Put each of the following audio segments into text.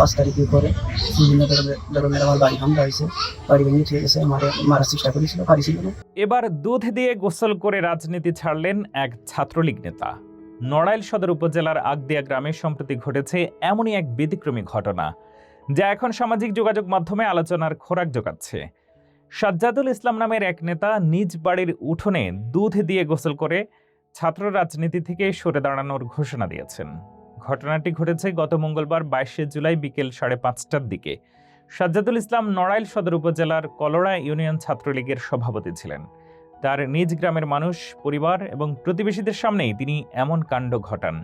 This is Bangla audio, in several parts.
পাঁচ তারিখের পরে বিভিন্ন ধরনের আমার বাড়ি ভাঙা হয়েছে, বাড়ি ভেঙে ঠিক আছে মারার চেষ্টা করেছিল পারিছিল এবার দুধ দিয়ে গোসল করে রাজনীতি ছাড়লেন এক ছাত্রলীগ নেতা। নড়াইল সদর উপজেলার আগদিয়া গ্রামে সম্প্রতি ঘটেছে এমনই এক ব্যতিক্রমী ঘটনা, যা এখন সামাজিক যোগাযোগ মাধ্যমে আলোচনার খোরাক জোগাচ্ছে সাজ্জাদুল ইসলাম নামের এক নেতা নিজ বাড়ির উঠোনে দুধ দিয়ে গোসল করে ছাত্র রাজনীতি থেকে সরে দাঁড়ানোর ঘোষণা দিয়েছেন। ঘটনাটি ঘটেছে গত মঙ্গলবার বাইশে জুলাই বিকেল সাড়ে পাঁচটার দিকে। সাজ্জাদুল ইসলাম নড়াইল সদর উপজেলার কলোড়া ইউনিয়ন ছাত্রলীগের সভাপতি ছিলেন। তার নিজ গ্রামের মানুষ, পরিবার এবং প্রতিবেশীদের সামনেই তিনি এমন কাণ্ড ঘটান।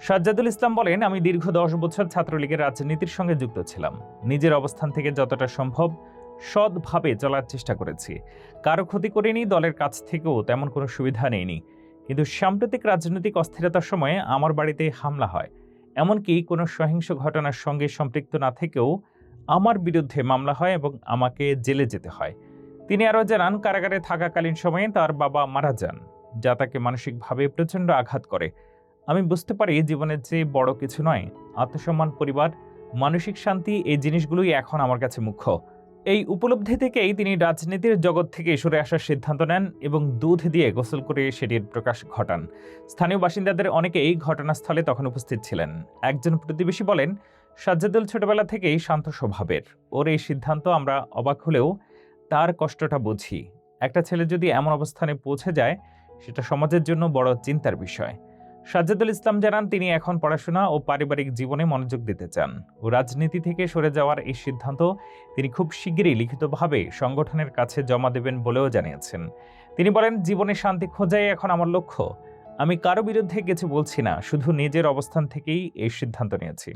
সাজ্জাদুল ইসলাম বলেন, আমি দীর্ঘ দশ বছর ছাত্রলীগের রাজনীতির সঙ্গে যুক্ত ছিলাম। নিজের অবস্থান থেকে যতটা সম্ভব সৎভাবে চলার চেষ্টা করেছি। কারও ক্ষতি করিনি, দলের কাছ থেকেও তেমন কোনো সুবিধা নেইনি। কিন্তু সাম্প্রতিক রাজনৈতিক অস্থিরতার সময়ে আমার বাড়িতে হামলা হয়। এমনকি কোনো সহিংস ঘটনার সঙ্গে সম্পৃক্ত না থেকেও আমার বিরুদ্ধে মামলা হয় এবং আমাকে জেলে যেতে হয়। তিনি আরও জানান, কারাগারে থাকাকালীন সময়ে তার বাবা মারা যান, যা তাকে মানসিকভাবে প্রচণ্ড আঘাত করে। আমি বুঝতে পারি জীবনের চেয়ে বড় কিছু নয়। আত্মসম্মান, পরিবার, মানসিক শান্তি, এই জিনিসগুলোই এখন আমার কাছে মুখ্য। এই উপলব্ধি থেকেই তিনি রাজনীতির জগৎ থেকে সরে আসার সিদ্ধান্ত নেন এবং দুধ দিয়ে গোসল করে সেটির প্রকাশ ঘটান। স্থানীয় বাসিন্দাদের অনেকেই ঘটনাস্থলে তখন উপস্থিত ছিলেন। একজন প্রতিবেশী বলেন, সাজ্জাদুল ছোটবেলা থেকেই শান্ত স্বভাবের। ওর এই সিদ্ধান্ত আমরা অবাক হলেও তার কষ্টটা বুঝি। একটা ছেলে যদি এমন অবস্থানে পৌঁছে যায়, সেটা সমাজের জন্য বড় চিন্তার বিষয়। সাজ্জাদুল ইসলাম জানান, তিনি এখন পড়াশোনা ও পারিবারিক জীবনে মনোযোগ দিতে চান। ও রাজনীতি থেকে সরে যাওয়ার এই সিদ্ধান্ত তিনি খুব শীঘ্রই লিখিতভাবে সংগঠনের কাছে জমা দেবেন বলেও জানিয়েছেন। তিনি বলেন, জীবনে শান্তি খোঁজাই এখন আমার লক্ষ্য। আমি কারও বিরুদ্ধে কিছু বলছি না, শুধু নিজের অবস্থান থেকেই এই সিদ্ধান্ত নিয়েছি।